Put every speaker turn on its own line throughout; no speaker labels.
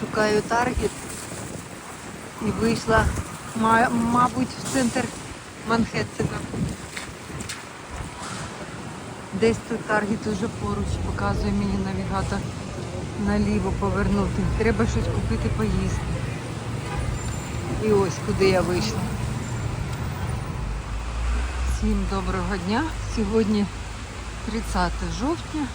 Шукаю таргет і вийшла, мабуть, в центр Манхеттена. Десь тут таргет уже поруч, показує мені навігатор наліво повернути. Треба щось купити поїсти. І ось куди я вийшла. Всім доброго дня. Сьогодні 30 жовтня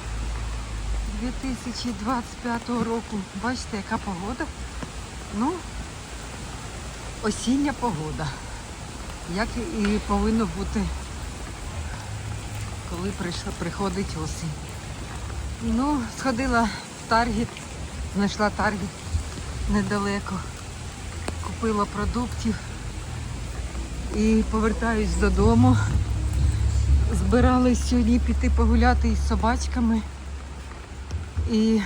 2025 року. Бачите, яка погода? Ну, осіння погода. Як і повинно бути, коли прийшла, приходить осінь. Ну, сходила в Таргет, знайшла Таргет недалеко, купила продуктів і повертаюсь додому. Збирались сьогодні піти погуляти із собачками. І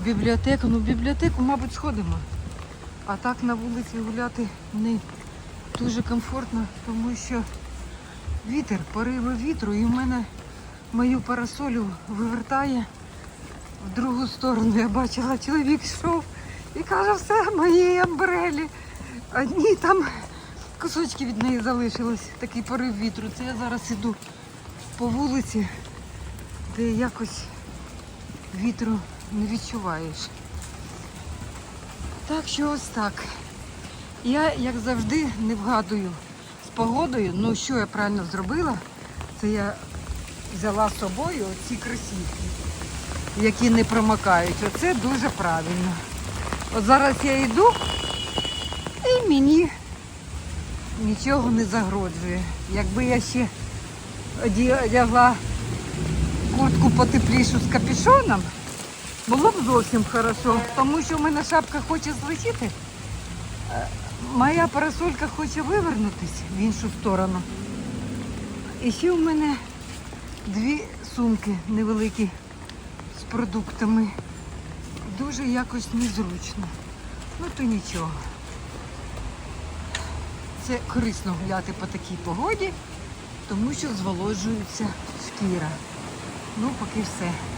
в бібліотеку, ну в бібліотеку, мабуть, сходимо. А так на вулиці гуляти не дуже комфортно, тому що вітер, пориви вітру, і в мене мою парасолю вивертає в другу сторону. Я бачила, чоловік йшов і каже, все, моєї амбрелі. Одні там кусочки від неї залишилось, такий порив вітру. Це я зараз іду по вулиці, де якось вітру не відчуваєш. Так що ось так. Я, як завжди, не вгадую з погодою. Ну, що я правильно зробила, це я взяла з собою ці кросівки, які не промокають. Оце дуже правильно. От зараз я йду і мені нічого не загрожує. Якби я ще одягла куртку потеплішу з капюшоном, було б зовсім хорошо, тому що в мене шапка хоче злетіти. е, Моя парасолька хоче вивернутися в іншу сторону. І ще в мене дві сумки невеликі з продуктами. Дуже якось незручно. Ну то нічого. Це корисно гуляти по такій погоді, тому що зволожується шкіра. Ну, поки все.